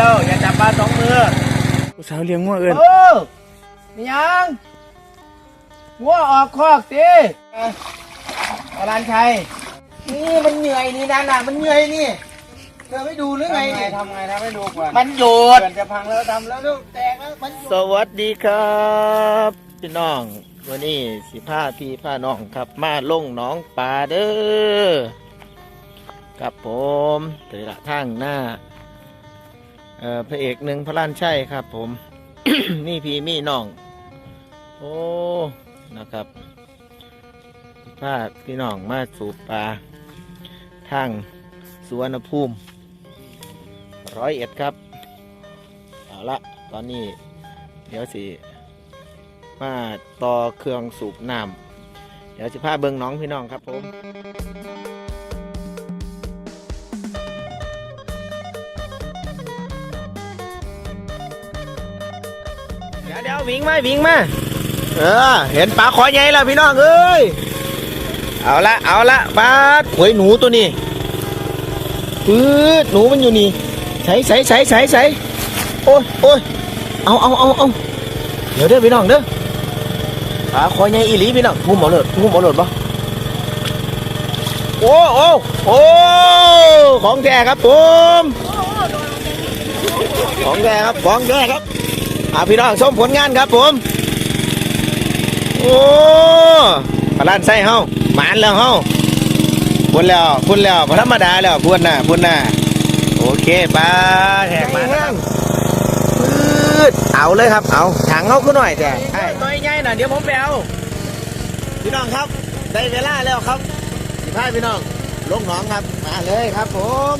ยว อย่าจับปลาสองมือผู้สาวเลี้ยงงัวเอินเออนี่ยังวัวออกคอกสิกรันชัยนี่มันเหนื่อยนี่นะน่ะมันเหนื่อยนี่เธอไม่ดูหรือไงนี่ทำไงทำให้ดูก่อนมันโยดเกินจะพังแล้วทำแล้วลูกแตกแล้วมันโยสดวัสดีครับพี่น้องวันนี้สิผ้าพี่ผ้าน้องครับ มาลงหน้องปลาเด้อครับผมเตละทางหน้าเอ่อ พระเอกหนึ่งพระล้านชัยครับ ผม นี่พี่มี่น้อง โอ้ นะครับพาพี่น้องมาสูบปลาทางสวนภูมิร้อยเอ็ดครับ เอาละตอนนี้ เดี๋ยวสิมาต่อเครื่องสูบน้ำเดี๋ยวสิพาเบิ้งน้องพี่น้องครับผม เดี๋ยววิ่งมาวิ่งมาเออเห็นปลาขอใหญ่แล้วพี่น้องเอ้ยเอาละเอาละปลาหวยหนูตัวนี้ปื๊ดหนูมันอยู่นี่ใส่ใส่ใส่ใส่ใส่โอ้ยโอ้ยเอาเอาเอาเอาเดี๋ยวเด้อพี่น้องเด้อปลาคอยใหญ่อีหลีพี่น้องทุ่มหมอเลยทุ่มหมอเลยปะโอ้โอ้โอ้ของแท้ครับผมของแท้ครับของแท้ครับ อ่าพี่น้องชมผลงานครับผม โอ้ปลาล้านไส้เฮาหมานแล้วเฮาพุ่นแล้วพุ่นแล้วบ่ธรรมดาแล้วพุ่นน่ะพุ่นน่ะโอเคปลาแหกมาครับปืดเอาเลยครับ เอาถังเฮาขึ้นหน่อยแต่น้อยใหญ่น่ะเดี๋ยวผมไปเอาพี่น้องครับ ได้เวลาแล้วครับสิพาพี่น้องลงหนองครับ มาเลยครับผม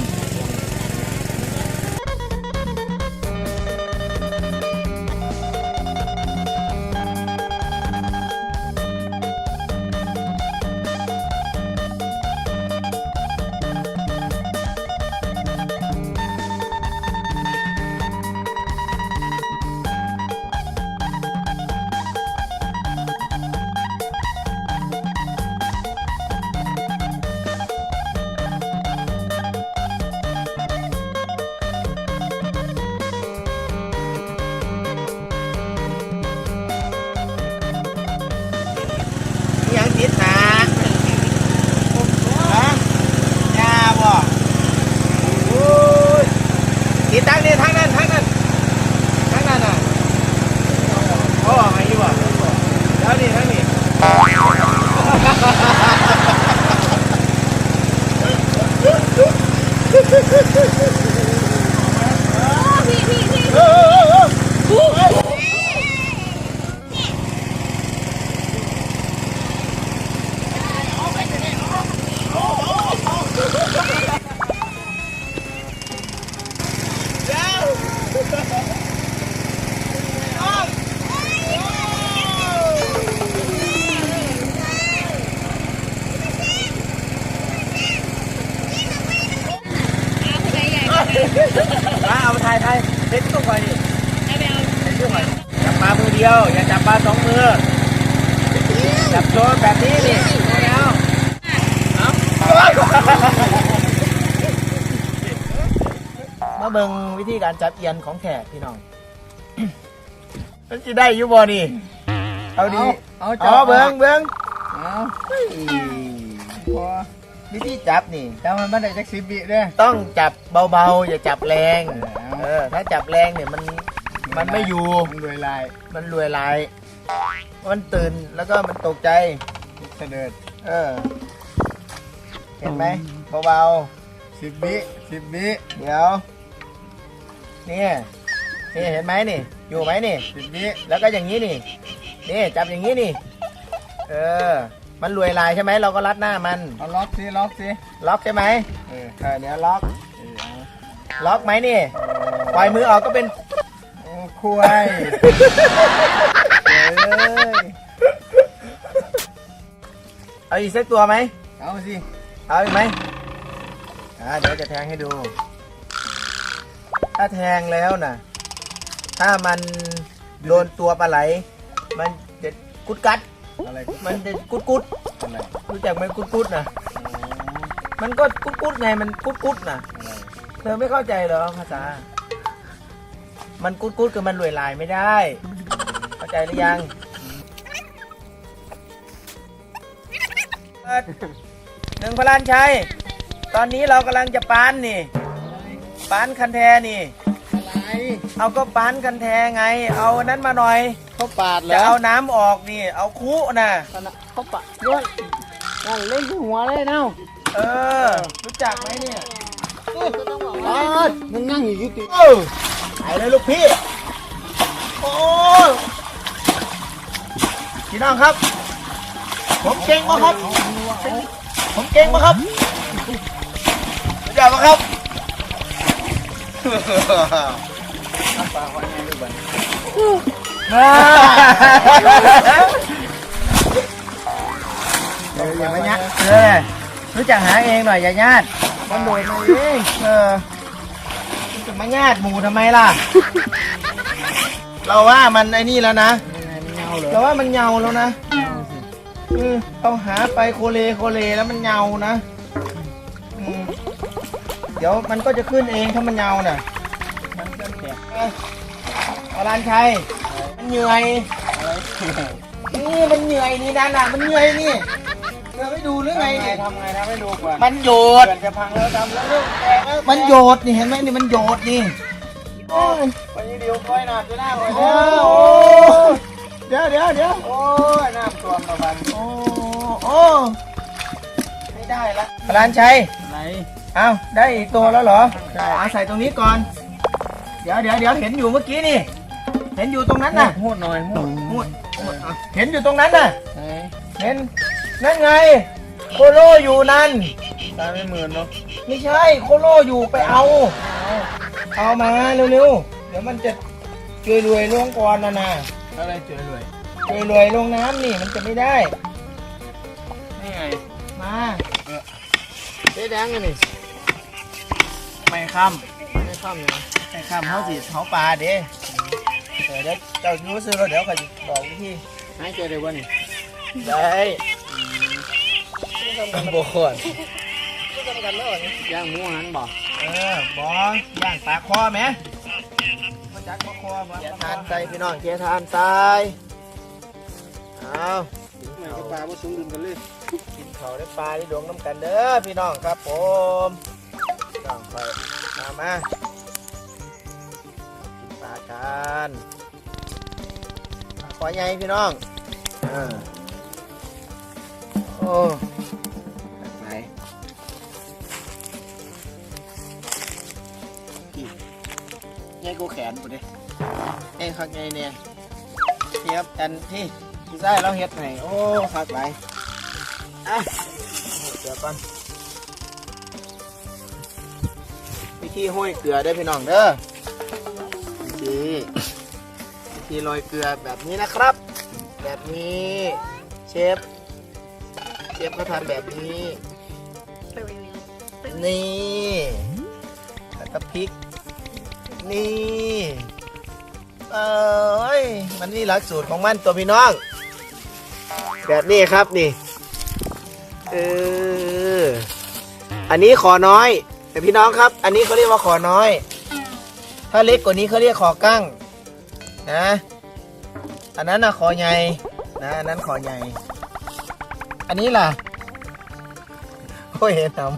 มาเอามาถ่ายถ่ายเด็ดตู้ไฟดิเด็ดตู้ไฟจับปลามือเดียว อย่าจับปลาสองมือ จับโชว์แบบนี้นี่ไม่เอาเอามาเบิ่งวิธีการจับเอียนของแขกพี่น้องมันจะได้อยู่บ่นี่เอาดีเอาเบิ่งเบิ่งเอาพอ วิธีจับนี่จำมันไม่ได้จักสิบวิเด้อต้องจับเบาๆ อย่าจับแรงเออเออ ถ้าจับแรงเนี่ยมันมันไม่อยู่ มันรวยลาย มันรวยลาย มันตื่นแล้วก็มันตกใจเสด็จเออ เห็นไหมเบาสิบวิสิบวิๆเดี๋ยวนี่นี่เห็นไหมนี่ อยู่ไหมนี่สิบวิแล้วก็อย่างนี้นี่นี่จับอย่างนี้นี่ เออ มันรวยลายใช่ไหมเราก็รัดหน้ามันเอาล็อกสิล็อกสิล็อกใช่ไหมเออเออเดี๋ยวล็อกเออเอาล็อกไหมนี่ปล่อยมือออกก็เป็น โอ้คุยเอ้ยเอาอีกสักตัวไหมเอาสิเอาอีกไหมอ่าเดี๋ยวจะแทงให้ดู ถ้าแทงแล้วนะถ้ามันโดนตัวปลาไหล มันจะกุดกัด อะไรมันจะกุดกุดอะไรรู้จักไหมกุดกุดนะมันก็กุดกุดไงมันกุดกุดนะอะไรเธอไม่เข้าใจเหรอภาษา มันกุดกุดคือมันรวยลายไม่ได้ เข้าใจหรือยังเปิดหนึ่งพลานชัยตอนนี้เรากำลังจะปานนี่ปานคันแทนี่อะไรเอาก็ปานคันแทไง เอานั้นมาหน่อย เขาปาดเหรจะอเอาน้ำออกนี่ เอาคุนะเขาปาดด้วยนั่นเล่นที่หัวเลยเนาะเออ รู้จักไหมเนี่ยปาดมันนั่งอยู่ที่เออไปเลยลูกพี่ โอ้ยพี่น้องครับ ผมเก่งปะครับ ผมเก่งปะครับรู้จักปะครับ เดี๋ยวอย่ามายัดเออรู้จักหาเองหน่อยอย่าญาติมันโดดมาเองเออจะมาญาติหมูทำไมล่ะ เราว่ามันไอ้นี่แล้วนะ ยังไงมันเงาเหรอเราว่ามันเงาแล้วนะเออต้องหาไปโคเลโคเลแล้วมันเงานะอืมเดี๋ยวมันก็จะขึ้นเองถ้ามันเงาน่ะมันเอารานชัย เหนื่อยนี่มันเหนื่อยนี่นั่นน่ะมันเหนื่อยนี่เธอไม่ดูหรือไงทำไงเนี่ยทำไงทำให้ดูก่อนมันโยดเกิดจะพังแล้วทำแล้วลูกแตกแล้วมันโยดนี่เห็นไหมนี่มันโยดนี่โอ้ยไปเดียวก้อยหนาจะหน้าหน่อยโอ้เด้อเดี๋ยวเดี๋ยวเดี๋ยวโอ้ยน้ำท่วมระบันโอ้โอ้ไม่ได้ละพลานชัยไหนเอาได้อีกตัวแล้วเหรอใช่เอาใส่ตรงนี้ก่อน เดี๋ยวเดี๋ยวเดี๋ยวเห็นอยู่เมื่อกี้นี่เห็นอยู่ตรงนั้นน่ะพูดหน่อยพูดพูดพูดเอาเห็นอยู่ตรงนั้นน่ะไหนเห็นนั่นไง โคโลอยู่นั่นตายไม่หมื่นเนาะไม่ใช่โคโลอยู่ไปเอา เอามาเร็วๆเดี๋ยวมันจะเกยรวยล่วงก่อนนะนะอะไรเจอเลยเกยรวยลงน้ำนี่มันจะไม่ได้นี่ไงมาเจ๊แดงไงนี่ไม่ค่ำไม่ข้ามเลยนะไม่ค่ำเขาสิเขาปลาเด้ เออเดี๋ยวเจ้ารู้ซื้อแล้วเดี๋ยวเขาจะบอกวิธีให้เจอเลยวะนี่ได้บกวนย่างหมูหันบ่เออบอย่างปลาคอไหมมาจักปลาคอมาเกียทานใส่พี่น้องเกียทานใส่เอาไหนก็ปลาผสมดุลกันเลยกินเขาได้ปลาได้ดวงน้ำกันเด้อพี่น้องครับผมพี่น้องไปมามากินปลากัน ปลาคอใหญ่พี่น้องเออโอ้ไหนกี่ใหญ่กูแขนกูดิเอ้ยข้างในเนี่ยนี่ครับอันที่ที่ได้เราเฮ็ดให้โอ้คักไหลายอะเกลือก่อนวิธีห้อยเกลือได้อพี่น้องเด้อ ธีโรยเกลือแบบนี้นะครับ แบบนี้เชฟเชฟเขาทำแบบนี้ นี่แล้วก็พริก นี่เอ้ยมันนี่หลักสูตรของมันตัวพี่น้อง แบบนี้ครับนี่เอออันนี้ขอน้อย แต่พี่น้องครับ อันนี้เขาเรียกว่าขอน้อย ถ้าเล็กกว่านี้เขาเรียกขอกั้ง นะ อันนั้นนะขอใหญ่นะอันนั้นขอใหญ่ อันนี้ล่ะโอ้ยทำ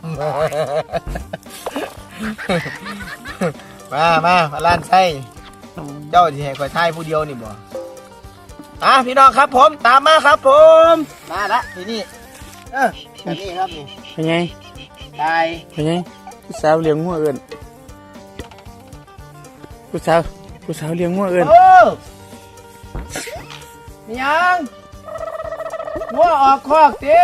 มามามาล้านไส้เจ้าที่ให้คอยทายผู้เดียวนี่บ่อะพี่น้องครับผมตามมาครับผม มาละทีนี่เออแบบนี้ครับนี่เป็นไงตายเป็นไงผู้สาวเลี้ยงงัวเอิญผู้สาว ผู้สาวเลี้ยงงัวเอิญโอ้มียังงัวออกคอกตี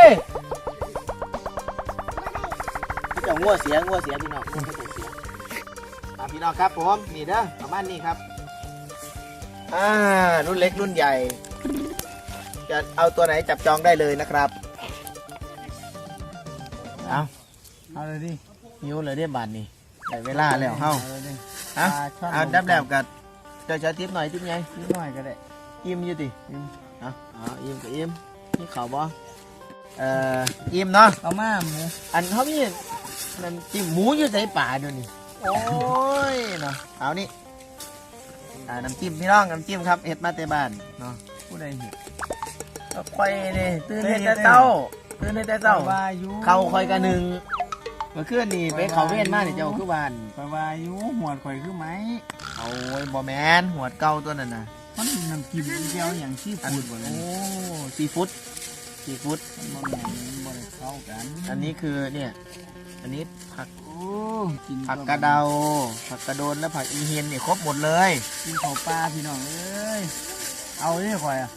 เจ้างัวเสียงัวเสียพี่น้องงัวเสียอะพี่น้องครับผมนี่เด้อประมาณนี้ครับอ่ารุ่นเล็กรุ่นใหญ่ จะเอาตัวไหนจับจองได้เลยนะครับเอาเอาเลยดิหิวเลยได้บานนี่ได้เวลาแล้วเฮาเลยดิฮะเอาดับแล้วกั เจะจะทิปหน่อยทิปไงนิดหน่อยก็ได้อิ่มอยู่ติอิ่มเอาเอาอิ่มก็อิ่มนี่เขาบ่เอ่ออิ่มเนาะเอามาหมูอันเขามีนั่นจิ้มหมูอยู่ใส่ป่าเดี๋ยวนี้โอ้ยเนาะเอานี่อ่าน้ำจิ้มพี่น้องน้ำจิ้มครับเห็ดมาแต่บ้านเนาะผู้ใดเห็ดก็ค่อยนี่ตื่นเห็ดแต่เต้าตื่นเห็ดแต่เต้าไปว่าอยู่เขาคอยกันหนึ่งเมื่อคืนนี่ไปเขาเวียนมาเนี่ยเจ้าคือบ้านไปว่าอยู่หมวดข่อยคือไหม เอาไว้บอแมนหัวดเก่าตัวนั้นนะมันน้ำกิมเจียวอย่างที่พูดบ่เลยโอ้ซีฟู้ดซีฟู้ดมันบ่แม่นบ่ได้เข้ากันอันนี้คือเนี่ยอันนี้ผักโอ้กินผักกระเดา ผักกระโดนและผักอีเฮนเนี่ยครบหมดเลย กินข้าวปลาพี่น้องเอ้ยเอาดิข่อยอะ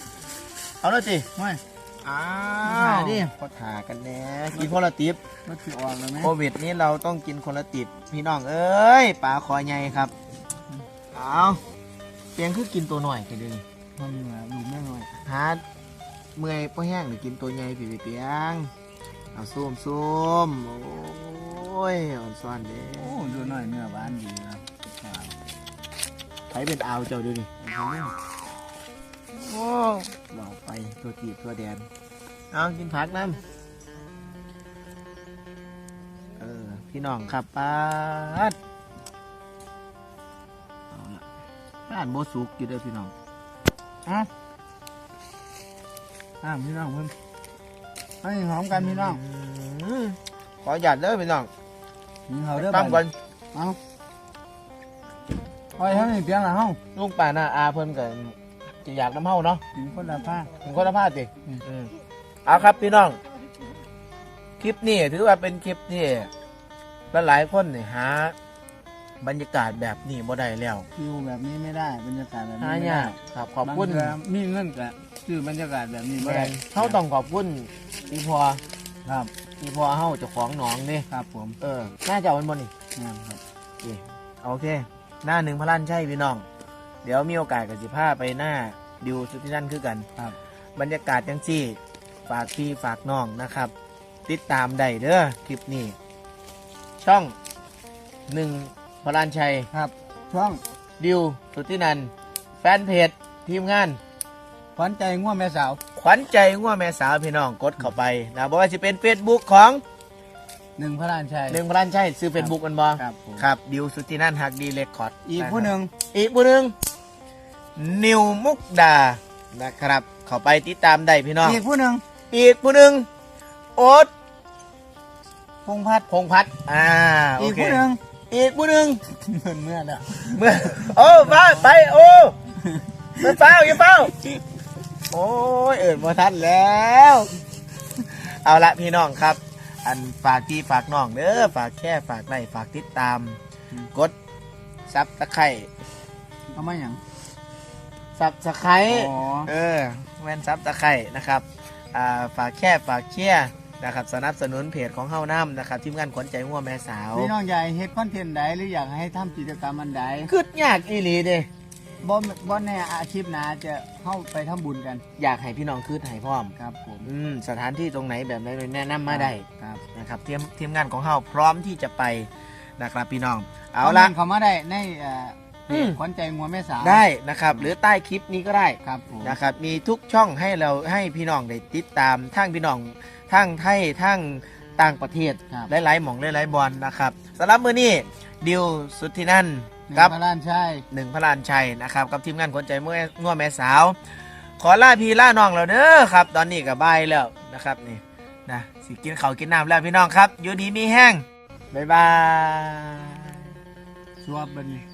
เอาเลยสิไม่อ้าถ่าดิก็ถ่ากันแน่กินคนละติบมันคือออกแล้วไหมโควิดนี้เราต้องกินคนละติบพี่น้องเอ้ยปลาคอใหญ่ครับ เอาเปียงคือกินตัวหน่อยกันดูนี่มันเหนือลูกแม่หน่อยหาเมื่อยพอแห้งหรือกินตัวใหญ่ผีเปียงเอาส้มส้มๆโอ้ยอ่อนซ้อนเด้โอ้ดูหน่อยเนื้อหวานดีนะใครเป็นอาวเจ้าดูนี่โอ้บอกไปตัวตีบตัวแดนเอากินผักน้ำเออพี่น้องครับป้าดเอาานโบสุกอยู่เด้อพี่น้องอะอะพี่น้องเพิ่นให้หอมกันพี่น้องอืมขอหยัดเด้อพี่น้องกินเขาเด้อตั้มก่อนเอาไว้เท่านี้เพียงละเฮาลุงป่าน่ะอาเพิ่นก็จะอยากน้ำเฮาเนาะกินคนละผ้าถึงคนละพลาดสิอืมอืมเอาครับพี่น้อง คลิปนี้ถือว่าเป็นคลิปที่หลายๆคนเนี่ยหา บรรยากาศแบบนี้บ่ได้แล้วฟิวแบบนี้ไม่ได้บรรยากาศแบบนี้หาไม่ยาได้กครับขอบคุณางเทื่มีเงินกะซื้อบรรยากาศแบบนี้แมไม่ได้นเขาต้องขอบคุณอีพอครับอีพอเฮาเจ้าของหนองนี่ครับผมเออน่าจะเอาเป็นบนนี่ งามครับ โอเค หน้าหนึ่งพระลันใช่พี่น้อง เดี๋ยวมีโอกาสกับสิพาไปหน้าดิวสุดที่นั่นคือกันครับ บรรยากาศจังซี่ ฝากพี่ฝากน้องนะครับ ติดตามได้เด้อคลิปนี้ ช่องหนึ่ง พระลันชัย ครับ ช่องดิว สุดที่นันแฟนเพจทีมงาน ขวัญใจง่วงแม่สาว ขวัญใจง่วแม่สาวพี่น้องกดเข้าไปนะบอกว่าจะเป็น Facebook ของหนึ่งพระรานชัย หนึ่งพระลันชัยซื้อ Facebook กันบอครับผม ครับ ดิว สุดที่นั่นฮักดีเลคคอร์ด อีกผู้หนึ่งอีกผู้หนึ่งนิวมุกดานะครับ เข้าไปติดตามได้พี่น้อง อีกผู้หนึ่งอีกผู้หนึ่งโอ๊ตพงพัฒน์พงพัฒน์อ่าโออีกเคผู้หนึ่ง อีกผู้หนึ่งเมื่อเมื่อแล้วเมื่อโอ้ฟ้าไปโอ้ไปเฝ้าอย่าเฝ้าโอ้ยเอิดมาทันแล้ว เอาละพี่น้องครับ อันฝากพี่ฝากน้องเด้อฝากแค่ฝากไลค์ฝากติดตาม กดซับตะไคร่เอามาอย่างซับตะไคร่อ๋อ เออแว่นซับตะไคร่นะครับอ่าฝากแค่ฝากเชียร์ นะครับสนับสนุนเพจของเฮาน้ำนะครับทีมงานขวัญใจงัวแม่สาวพี่น้องอยากให้เฮ็ดคอนเทนต์ใดหรืออยากให้ทำกิจกรรมอันใดคืดยากอีหลีเด้บ่บ่ในอาชีพหนาจะเข้าไปทำบุญกัน อยากให้พี่น้องคืดให้พร้อมครับผมอืมสถานที่ตรงไหนแบบไหนแนะนำมาได้ครับนะครับทีมทีมงานของเฮาพร้อมที่จะไปนะครับพี่น้อง เอาคมละมนต์เขามาได้ในเอ่อเพอืจมขวัญใจงัวแม่สาวได้นะครับ หรือใต้คลิปนี้ก็ได้ครับผมนะครับ มีทุกช่องให้เราให้พี่น้องได้ติดตามทั้งพี่น้องทั้งไทยทั้งต่างประเทศครับหลายๆหม่องหลายๆบอลนะครับสำหรับมื้อนี้ดิวสุทธินันท์หนึ่งกับพระรานชัยหนึ่งพระลานชัยนะครับกับทีมงานขนใจเมื่อง่วแม่สาว ขอลาพี่ล่าน้องแล้วเด้อครับ ตอนนี้ก็บ่ายแล้วนะครับนี่นะสิกินข้าวกินน้ำแล้วพี่น้องครับ อยู่ดีมีแห้งบ๊ายบายชัวร์บัดน